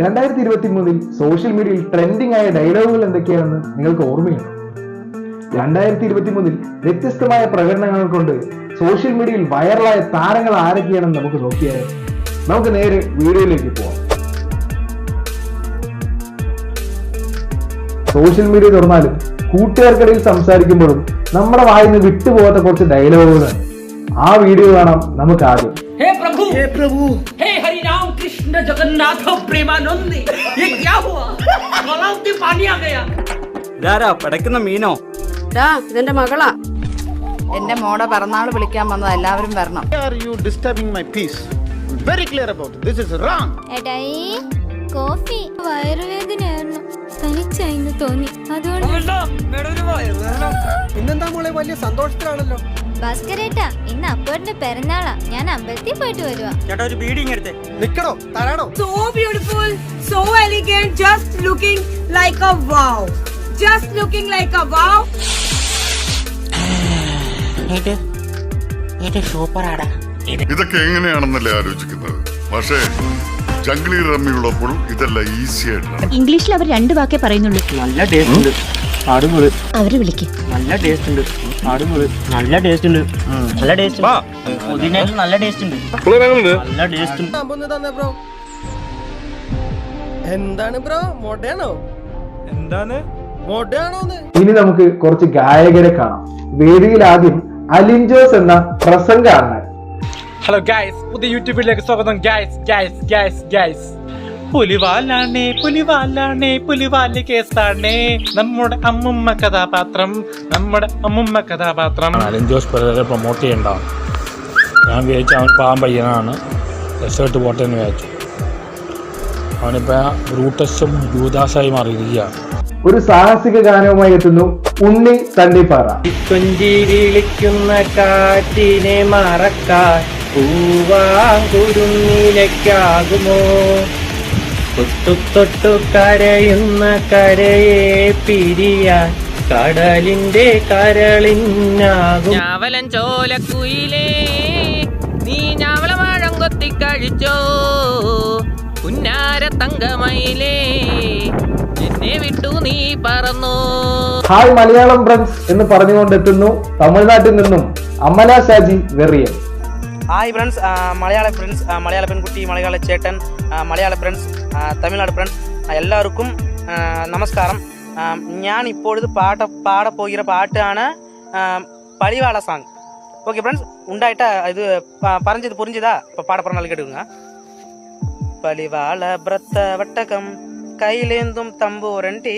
രണ്ടായിരത്തി ഇരുപത്തി മൂന്നിൽ സോഷ്യൽ മീഡിയയിൽ ട്രെൻഡിംഗ് ആയ ഡയലോഗുകൾ എന്തൊക്കെയാണെന്ന് നിങ്ങൾക്ക് ഓർമ്മയുണ്ടോ? രണ്ടായിരത്തി ഇരുപത്തി മൂന്നിൽ വ്യത്യസ്തമായ പ്രകടനങ്ങൾ കൊണ്ട് സോഷ്യൽ മീഡിയയിൽ വൈറലായ താരങ്ങൾ ആരൊക്കെയാണെന്ന് നമുക്ക് നോക്കിയാൽ നമുക്ക് നേരെ വീഡിയോയിലേക്ക് പോവാം. സോഷ്യൽ മീഡിയ തുറന്നാലും കൂട്ടുകാർക്കിടയിൽ സംസാരിക്കുമ്പോഴും നമ്മുടെ വായിൽ നിന്ന് വിട്ടുപോകാത്ത കുറച്ച് ഡയലോഗുകളാണ് ആ വീഡിയോ കാണാം നമുക്ക് ആദ്യം. ഹേ പ്രഭു. ഹേ പ്രഭു. ഹേ ഹരിനാം कृष्ण जगन्नाथ प्रेमानंद ये क्या हुआ गलाव में पानी आ गया ഇതാരാ പിടയ്ക്കുന്ന മീനോ ഡാ ഇതെന്റെ മകളാ എന്റെ മോടെ പിറന്നാൾ വിളിക്കാൻ വന്നത് എല്ലാവരും വരണം Why are you disturbing my peace? Very clear about it. This is wrong. എടായി കോഫി വയറുവേദനയായിരുന്നു തനിച്ചായിന്ന് തോന്നി അതുകൊണ്ട് ഇന്നെന്താ മോളെ വലിയ സന്തോഷത്തിലാണല്ലോ ഭാസ്കരേട്ടാ ഇന്ന് അപ്പൂറിന്റെ പിറന്നാളാ. ഞാൻ അമ്പലത്തിൽ പോയിട്ട് വരുവാ. ചേട്ടാ ഒരു ബീഡിങ് എടുത്തേ നിക്കണോ തരാണോ So beautiful, so elegant, just looking like a wow. Just looking like a wow. ഇതൊക്കെ എങ്ങനെയാണെന്നല്ലേ ആലോചിക്കുന്നത്? പക്ഷേ ജംഗ്ലി റമ്മിയുള്ളപ്പോൾ ഇതെല്ലാം ഈസി ആയിട്ടാണ്. ഇംഗ്ലീഷിൽ അവർ രണ്ട് വാക്കേ പറയുന്നുള്ളൂ. നല്ല ടേസ്റ്റ് ഉണ്ട്. അടിപൊളി. അവർ വിളിക്കും. നല്ല ടേസ്റ്റ് ഉണ്ട്. അടിപൊളി. നല്ല ടേസ്റ്റ് ഉണ്ട്. നല്ല ടേസ്റ്റ് പുതിനയിൽ നല്ല ടേസ്റ്റ് ഉണ്ട്. നല്ല ടേസ്റ്റ് ഉണ്ട്. ബ്രോ. എന്താണ് ബ്രോ? എന്താണ്? ഇനി നമുക്ക് കുറച്ച് ഗായകരെ കാണാം. വേദിയിൽ ആദ്യം അലിൻ ജോസ് എന്ന പ്രസംഗാണ് ഹലോ ഗായ്സ് പുതിയ യൂട്യൂബിലേക്ക് സ്വാഗതം. ഗായ്സ് ഗായ്സ് ഗായ്സ് ഗായ്സ് പുലിവാലാണേ പുലിവാലാണേ പുലിവാൽ കേസാണേ. നമ്മുടെ അമ്മുമ്മ കഥാപാത്രം നമ്മുടെ അമ്മുമ്മ കഥാപാത്രം. അലൻ ജോസ് പെരേരെ പ്രൊമോട്ട് ചെയ്യണ്ട. ഞാൻ വിചാരിച്ച അവൻ പാവം പയ്യനാണ്. രസമായിട്ട് പോട്ടെ എന്ന് വിചാരിച്ചു. അവനിപ്പോൾ ബ്രൂട്ടസും ജൂദാസായി മാറിയിരിക്കുകയാണ്. ഒരു സാഹസിക ഗാനവുമായി എത്തുന്നു ഉണ്ണി തണ്ണിപ്പാറ കൊഞ്ചി വിളിക്കുന്ന കാറ്റിനെ മറക്കാൻ പൂവാങ്കുരുന്നിലേക്കാകുമോ? തൊട്ടു തൊട്ടു കരയുന്ന കരയെ പിരിയാൻ കടലിന്റെ കരളിന്നാകും ഞാവലൻ ചോലക്കുയിലേ നീ ഞാവളവാഴം കൊത്തി കഴിച്ചോ? പുന്നാര തങ്കമയിലേ എന്നെ വിട്ടു നീ പറന്നോ? ഹായ് മലയാളം ഫ്രണ്ട്സ് എന്ന് പറഞ്ഞുകൊണ്ടെത്തുന്നു തമിഴ്നാട്ടിൽ നിന്നും അമല ഷാജി വെറിയൻ. ഹായ് ഫ്രണ്ട്സ് മലയാള ഫ്രണ്ട്സ് മലയാള പെൺകുട്ടി മലയാള ചേട്ടൻ மலையாள ஃப்ரெண்ட்ஸ் தமிழ்நாடு ஃப்ரெண்ட்ஸ் எல்லாருக்கும் நமஸ்காரம். ஞான் இப்பொழுது பாட பாட போகிற பாட்டான பழிவாள சாங் ஓகே ஃப்ரெண்ட்ஸ் உண்டாயிட்டா இது பறஞ்சது புரிஞ்சுதா? இப்போ பாட போகிற நாள் கேட்டுக்கோங்க பழிவாள பிரத்த வட்டகம் கையிலேந்தும் தம்பூரண்டி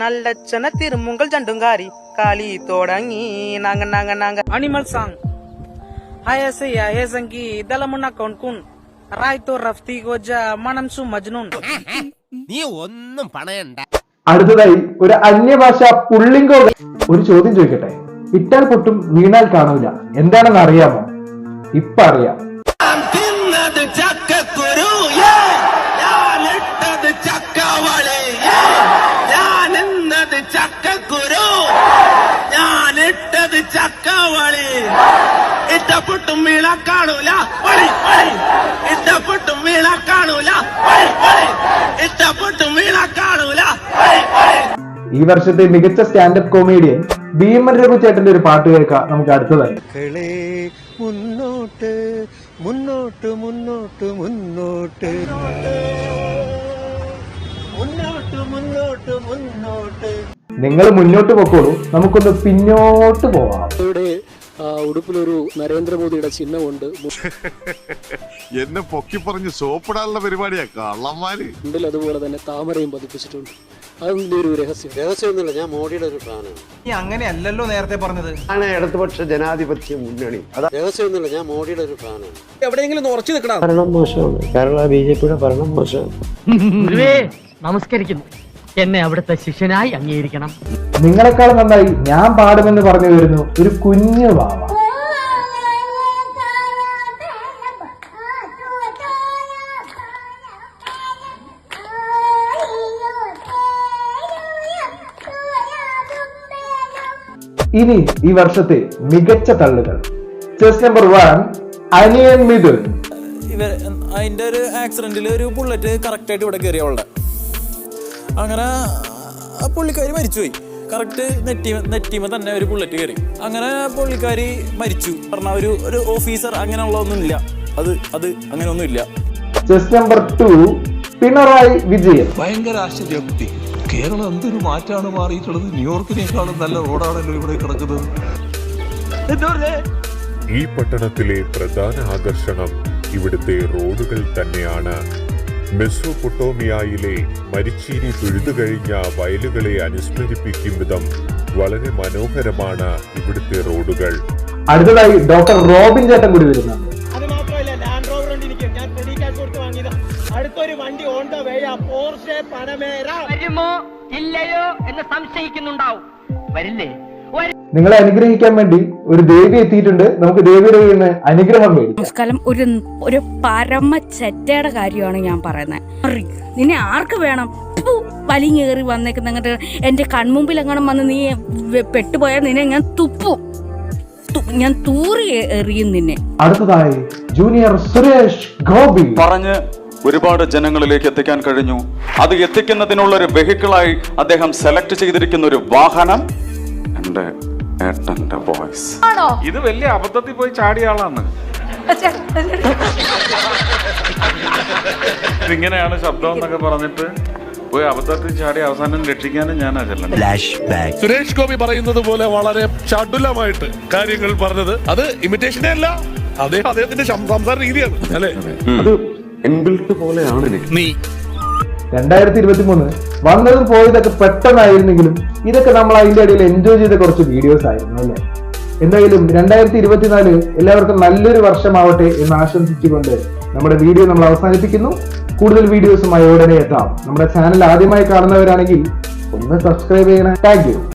நல்லச்சன திருமுங்கள் ஜண்டுங்காரி காளி தொடங்கி நாங்க நாங்க நாங்க. Animal song ஹயசி ஹயசங்கி இதலமுன்னா கொன்குன். റായ്തോ റഫ്തി ഗോജ മണംസു മജ്നൂൻ നീ ഒന്നും പണയണ്ട. അടുത്തതായി ഒരു അന്യഭാഷ പുള്ളിങ്കോ ഒരു ചോദ്യം ചോദിക്കട്ടെ? ഇട്ടാൽ പൊട്ടും വീണാൽ കാണൂല. എന്താണെന്ന് അറിയാമോ? ഇപ്പൊ അറിയാം. ചക്കക്കുരു ഞാൻ ഇട്ടത് ചക്കവളി ഇട്ട പൊട്ടും വീള കാണൂല. ഈ വർഷത്തെ മികച്ച സ്റ്റാൻഡപ്പ് കോമഡിയൻ ഭീമൻ രഘു ചേട്ടന്റെ ഒരു പാട്ട് കേൾക്കാം. നമുക്ക് അടുത്തതായി. മുന്നോട്ട് മുന്നോട്ട് മുന്നോട്ട് മുന്നോട്ട്. മുന്നോട്ട് മുന്നോട്ട് മുന്നോട്ട്. നിങ്ങൾ മുന്നോട്ട് പൊക്കോളൂ. നമുക്കൊന്ന് പിന്നോട്ട് പോവാം. ഉടുപ്പിലൊരു നരേന്ദ്രമോദിയുടെ ചിഹ്നമുണ്ട്. എന്നെ പൊക്കി പറഞ്ഞ് സോപ്പിടാനുള്ള പരിപാടിയാ കള്ളന്മാര്. ഉണ്ടല്ലോ അതുപോലെ തന്നെ താമരയും പതിപ്പിച്ചിട്ടുണ്ട്. അതിന്റെ ഒരു രഹസ്യം? രഹസ്യമൊന്നുമില്ല ഞാൻ മോഡിയുടെ ഒരു ഫാനാണ് അങ്ങനെയല്ലല്ലോ നേരത്തെ പറഞ്ഞത്. ഇടതുപക്ഷ ജനാധിപത്യ മുന്നണി. അതാ രഹസ്യമൊന്നുമില്ല ഞാൻ മോഡിയുടെ ഒരു ഫാനാണ് എവിടെയെങ്കിലും ഉറച്ചു നിൽക്കണം. ഭരണം മോശമാണ്. കേരള ബി ജെ പിയുടെ ഭരണം മോശമാണ്. നമസ്കരിക്കുന്നു. എന്നെ അവിടുത്തെ ശിഷ്യനായി അംഗീകരിക്കണം. നിങ്ങളെക്കാൾ നന്നായി ഞാൻ പാടുമെന്ന് പറഞ്ഞു വരുന്നു ഒരു കുഞ്ഞു വാവ. ഇനി ഈ വർഷത്തെ മികച്ച തള്ളുകൾ. ചെസ് നമ്പർ വൺ അനിയൻ മിഥുൻ ഇവർ അതിന്റെ ഒരു ആക്സിഡന്റിൽ ഒരു ബുള്ളറ്റ് കറക്റ്റായിട്ട് ഇവിടെ കയറി അവളുടെ അങ്ങനെ ആ പുള്ളിക്കാരി മരിച്ചുപോയി. കറക്റ്റ് നെറ്റി നെറ്റിമ തന്നെ ഒരു ബുള്ളറ്റ് കയറി അങ്ങനെ പുള്ളിക്കാരി മരിച്ചു. പറഞ്ഞ ഒരു ഒരു ഓഫീസർ അങ്ങനെയുള്ളതൊന്നുമില്ല. അത് അത് അങ്ങനെ അങ്ങനെയൊന്നുമില്ല. Chess number two Pinarayi Vijayan. ഭയങ്കര ആശ്ചര്യ കേരളം എന്തൊരു മാറ്റാണ് മാറിയിട്ടുള്ളത്? ന്യൂയോർക്കിനേക്കാളും നല്ല റോഡാണല്ലോ ഇവിടെ കിടക്കുന്നത്. ഈ പട്ടണത്തിലെ പ്രധാന ആകർഷണം ഇവിടുത്തെ റോഡുകൾ തന്നെയാണ്. മെസ്സോപൊട്ടോമിയയിലെ മരിച്ചീനി തുഴുതു കഴിഞ്ഞ വയലുകളെ അനുസ്മരിപ്പിക്കും വിധം വളരെ മനോഹരമാണ് ഇവിടുത്തെ റോഡുകൾ. അടുത്തതായി ഡോക്ടർ റോബിൻ ചേട്ടൻ കൂടി വരുന്നുണ്ട്. വരുമോ ഇല്ലയോ എന്ന് സംശയിക്കുന്നുണ്ടാവും. വരില്ലേ? നിങ്ങളെ അനുഗ്രഹിക്കാൻ വേണ്ടി ഒരു ദേവി എത്തിയിട്ടുണ്ട്. നമുക്ക് ദേവിയുടെ കയ്യിൽ നിന്ന് അനുഗ്രഹം മേടിക്കാം. നമസ്കാരം. ഒരു ഒരു പരമ ചെറ്റയുടെ കാര്യമാണ് ഞാൻ പറയുന്നത്. നിന്നെ ആർക്ക് വേണം? ഫു, വലിഞ്ഞേറി വന്നേക്കുന്ന അങ്ങോട്ട് എന്റെ കൺമുമ്പിൽ എങ്ങനെ വന്ന് നീ പെട്ടുപോയാൽ നിന്നെ ഞാൻ തുപ്പും. ഞാൻ തൂറി എറിയും നിന്നെ. അടുത്തതായി ജൂനിയർ സുരേഷ് ഗോപി. പറഞ്ഞ് ഒരുപാട് ജനങ്ങളിലേക്ക് എത്തിക്കാൻ കഴിഞ്ഞു. അത് എത്തിക്കുന്നതിനുള്ള ഒരു വെഹിക്കിളായി അദ്ദേഹം സെലക്ട് ചെയ്തിരിക്കുന്ന ഒരു വാഹനം എന്റെ ഏട്ടന്റെ വോയിസ്. ഇത് വലിയ അബദ്ധത്തിൽ പോയി ചാടിയ ആളാണ് ഇങ്ങനെയാണ് ശബ്ദം എന്നൊക്കെ പറഞ്ഞിട്ട് പോയി അബദ്ധത്തിൽ ചാടി അവസാനം രക്ഷിക്കാനും ഞാൻ സുരേഷ് ഗോപി പറയുന്നത് പോലെ വളരെ ചടുലമായിട്ട് കാര്യങ്ങൾ പറഞ്ഞത്. അത് ഇമിറ്റേഷനേ അല്ല. അദ്ദേഹം അദ്ദേഹത്തിന്റെ സംസാര രീതിയാണ്. അല്ലേ? എൻബിൽട്ട് പോലെയാണ് എനിക്ക്. നീ. രണ്ടായിരത്തി ഇരുപത്തി മൂന്ന് വന്നതും പോയതൊക്കെ പെട്ടെന്നായിരുന്നെങ്കിലും ഇതൊക്കെ നമ്മൾ അതിന്റെ ഇടയിൽ എൻജോയ് ചെയ്ത കുറച്ച് വീഡിയോസ് ആയിരുന്നു അല്ലേ? എന്തായാലും രണ്ടായിരത്തി ഇരുപത്തിനാല് എല്ലാവർക്കും നല്ലൊരു വർഷമാവട്ടെ എന്ന് ആശംസിച്ചുകൊണ്ട് നമ്മുടെ വീഡിയോ നമ്മൾ അവസാനിപ്പിക്കുന്നു. കൂടുതൽ വീഡിയോസുമായി ഉടനെ എത്താം. നമ്മുടെ ചാനൽ ആദ്യമായി കാണുന്നവരാണെങ്കിൽ ഒന്ന് സബ്സ്ക്രൈബ് ചെയ്യണം. Thank you